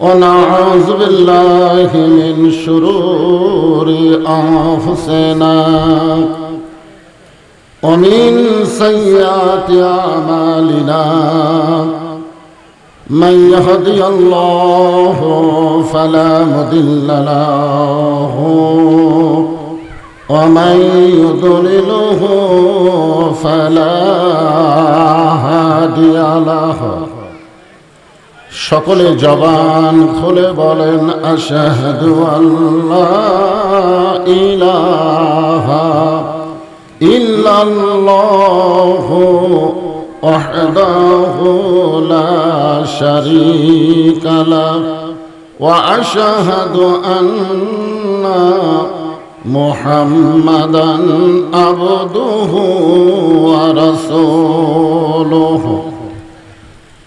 ونعوذ بالله من شرور أنفسنا ومن سيئات أعمالنا من يهدي الله فلا مضل له ومن يضلله فلا هادي له সকলে জবান খুলে বলেন, আশাহাদু আল্লাহ ইলাহা ইল্লাল্লাহু ওয়াহদাহু লা শারীকা লাহ ওয়া আশহাদু আন্না মুহাম্মাদান আবদুহু ওয়া রাসূলুহু।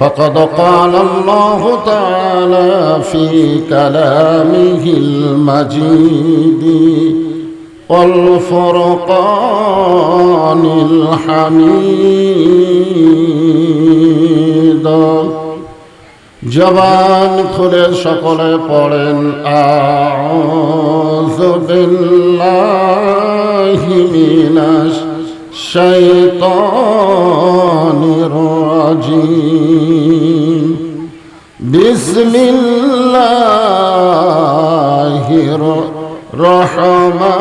فقد قال الله تعالى في كلامه المجيد والفرقان الحميد জবান খুলে সকলে পড়েন আউযু বিল্লাহি মিনাশ الشيطان الرجيم بسم الله الرحمن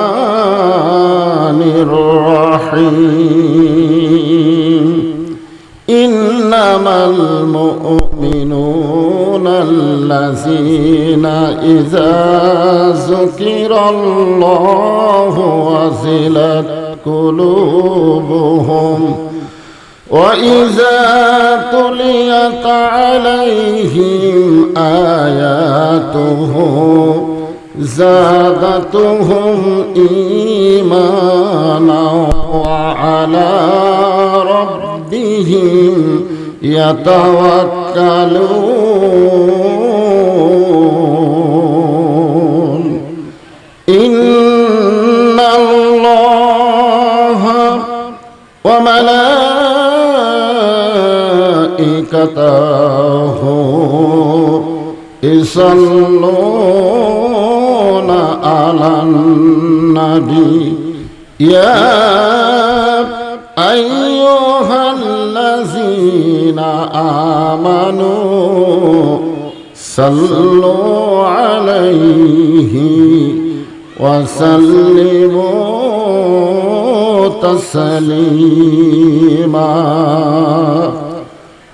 الرحيم إنما المؤمنون الذين إذا ذكر الله وزلت قلوبهم وإذا تليت عليهم آياته زادتهم إيمانا وعلى ربهم يتوكلون وملائكته يصلون على النبي يا أيها الذين آمنوا صلوا عليه وسلموا تسليما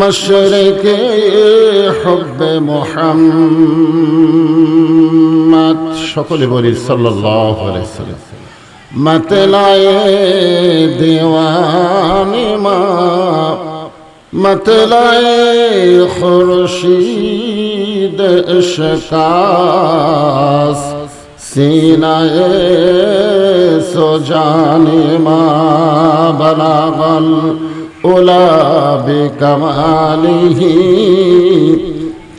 মশরকে হব মোহাম্মদ। সকলে বলি সাল্লাল্লাহু আলাইহি ওয়াসাল্লাম মতলায়ে দেওয়ানি মা। মতলায়ে খুরশিদ ইশকাস সিনায়ে সোজানি মা বালাগাল। الأولى بكماله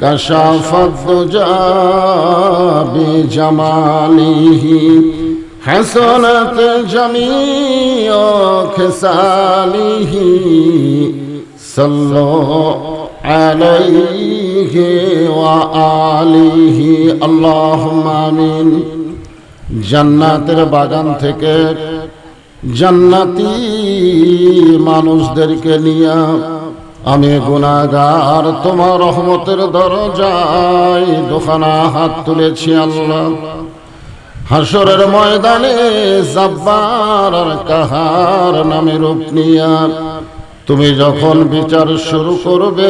كشف الدجى بجماله حسنت جميع خصاله صلوا عليه وآله اللهم آمين জান্নাতের বাগান থেকে জান্নাতি মানুষদেরকে নিয়ে আমি গুনাগার তোমার রহমতের দরজায় দোকানা হাত তুলেছি আল্লাহ। হাসরের ময়দানে জাব্বার আর কাহার নামে রূপ নিয়া তুমি যখন বিচার শুরু করবে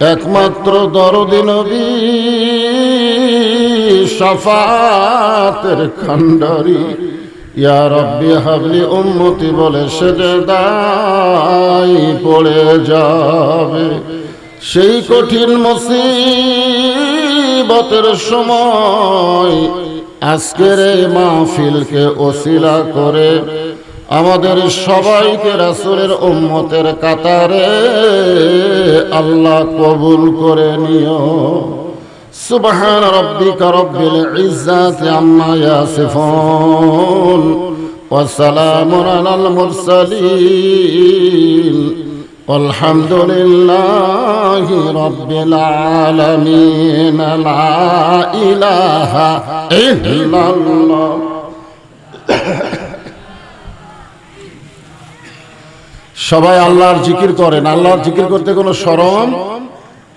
একমাত্র দরদি নবী সাফাতের রব্বি হাবলি উম্মতি বলে সেজে দায় পড়ে যাবে। সেই কঠিন মুসিবতের সময় আজকের মাহফিলকে ওসিলা করে আমাদের সবাইকে রাসুলের উম্মতের কাতারে আল্লাহ কবুল করে নিও। সুবহান রব্বিকা রব্বিল ইজ্জাতি আম্মা ইয়াসিফুন ওয়া সালামুন আলাল মুরসালিন। আলহামদুলিল্লাহ রব্বিল আলামিন। লা ইলাহা ইল্লাল্লাহ। সবাই আল্লাহর জিকির করেন। আল্লাহর জিকির করতে কোনো শরম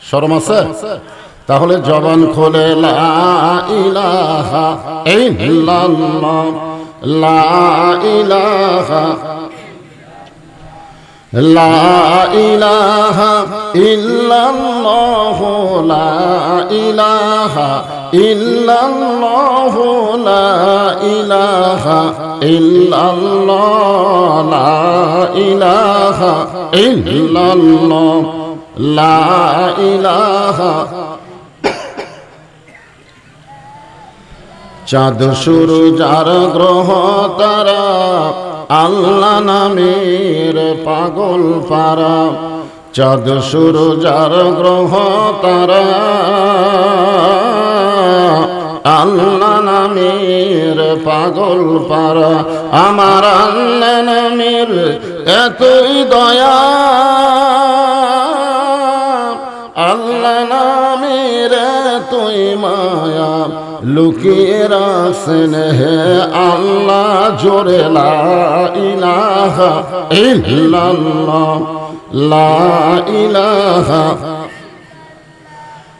শরম আছে? তাহলে জবান খোলে ইলাহা ইলাহা চাঁদ শুরু যার গ্রহ তারা আল্লাহ নামের পাগল পারা। চাঁদ শুরু যার গ্রহ তারা আল্লাহ নামের পাগল পারা, আমার আল্লাহ নামের এতই দয়া। আল্লাহ নামের তুই মায়া, লুকিয়ে রাখছেন হে আল্লাহ, জোরে লা ইলাহা ইল্লাল্লাহ, লা ইলাহা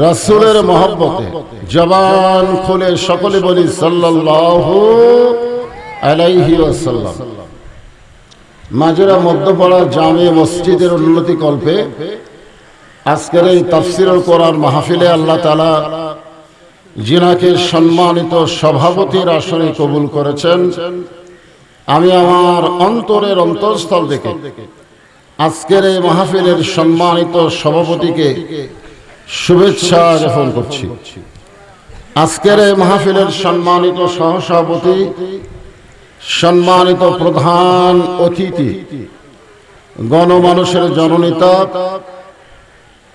রাসূলের মহব্বতে জবান খুলে সকলে বলি সাল্লাল্লাহু আলাইহি ওয়াসাল্লাম। মাজরা মধ্যপাড়া জামে মসজিদের উন্নতি কল্পে আজকের এই তাফসিরুল কোরআন মাহফিলে আল্লাহ তালা জিনাকে সম্মানিত সভাপতির আসনে কবুল করেছেন। আমি আমার অন্তরের অন্তঃস্থল থেকে আজকের এই মাহফিলের সম্মানিত সভাপতিকে শুভেচ্ছা জ্ঞাপন করছি। আজকের এই মাহফিলের সম্মানিত সহসভাপতি, সম্মানিত প্রধান অতিথি, গণমানুষের জননেতা,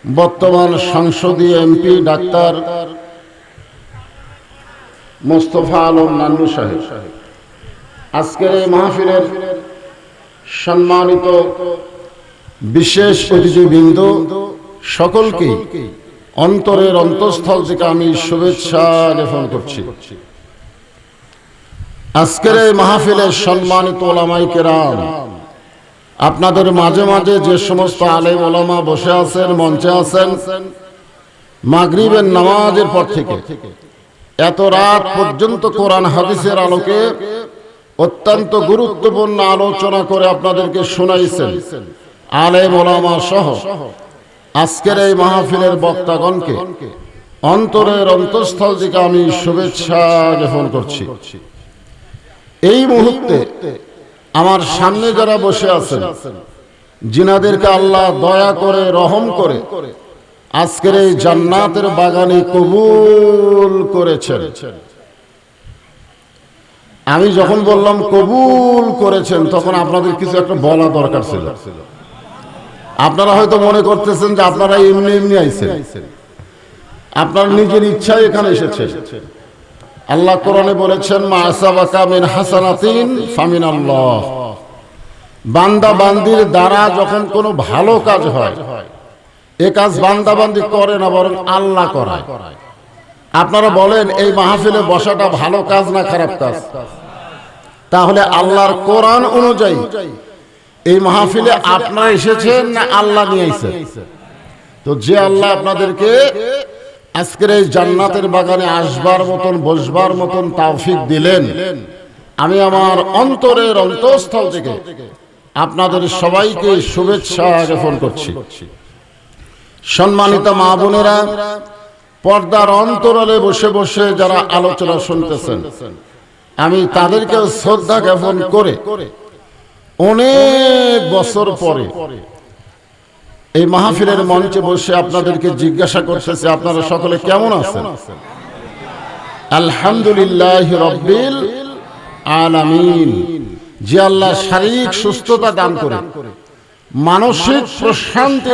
বর্তমান সংসদীয় এমপি ডাক্তার মোস্তফা আলম নান্নু সাহেব। আজকের এই মাহফিলের সম্মানিত বিশেষ অতিথিবৃন্দ সকলকে অন্তরের অন্তঃস্থল থেকে আমি শুভেচ্ছা জ্ঞাপন করছি। আজকের এই মাহফিলের সম্মানিত ওলামাই কেরাম, আপনাদের মাঝে মাঝে যে সমস্ত আলেম ওলামা বসে আছেন, মঞ্চে আছেন, মাগরিবের নামাজের পর থেকে এত রাত পর্যন্ত কোরআন হাদিসের আলোকে অত্যন্ত গুরুত্বপূর্ণ আলোচনা করে আপনাদেরকে শোনাইছেন আলেম ওলামা সহ আজকের এই মাহফিলের বক্তাগণকে অন্তরের অন্তঃস্থল থেকে আমি শুভেচ্ছা জ্ঞাপন করছি। এই মুহূর্তে আমার সামনে যারা বসে আছেন জিনাদেরকে আল্লাহ দয়া করে, রহম করে আজকের এই জান্নাতের বাগানে কবুল করেছেন। আমি যখন বললাম কবুল করেছেন, তখন আপনাদের কিছু একটা বলা দরকার ছিল। আপনারা হয়তো মনে করতেছেন যে আপনারা এমনি এমনি আইছেন। আপনার নিজের ইচ্ছায় এখানে এসেছে। আল্লাহ কোরআনে বলেছেন, মা আসাবাকা মিন হাসানাতিন ফামিন আল্লাহ বান্দা বান্দির দ্বারা যখন কোনো ভালো কাজ হয়, এ কাজ বান্দা বান্দি করে না, বরং আল্লাহ করায়। আপনারা বলেন, এই মাহফিলে বসাটা ভালো কাজ না খারাপ কাজ? তাহলে আল্লাহর কোরআন অনুযায়ী এই মাহফিলে আপনারা এসেছেন না আল্লাহ নিয়ে আইছেন তো যে আল্লাহ আপনাদেরকে আজকের এই জান্নাতের বাগানে আসবার মতন বসবার মতন তাওফিক দিলেন। আমি আমার অন্তরের অন্তঃস্থল থেকে আপনাদের সবাইকে শুভেচ্ছা জ্ঞাপন করছি। সম্মানিত মা বোনেরা পর্দার অন্তরালে বসে বসে যারা আলোচনা শুনতেছেন আমি তাদেরকে শ্রদ্ধা জ্ঞাপন করে অনেক বছর পরে এই মাহফিলের মঞ্চে বসে আপনাদেরকে জিজ্ঞাসা করতেছে আপনারা সকলে কেমন আছেন? আলহামদুলিল্লাহ রব্বিল আলামিন। যে আল্লাহ শারীরিক সুস্থতা দান করে মানসিক প্রশান্তি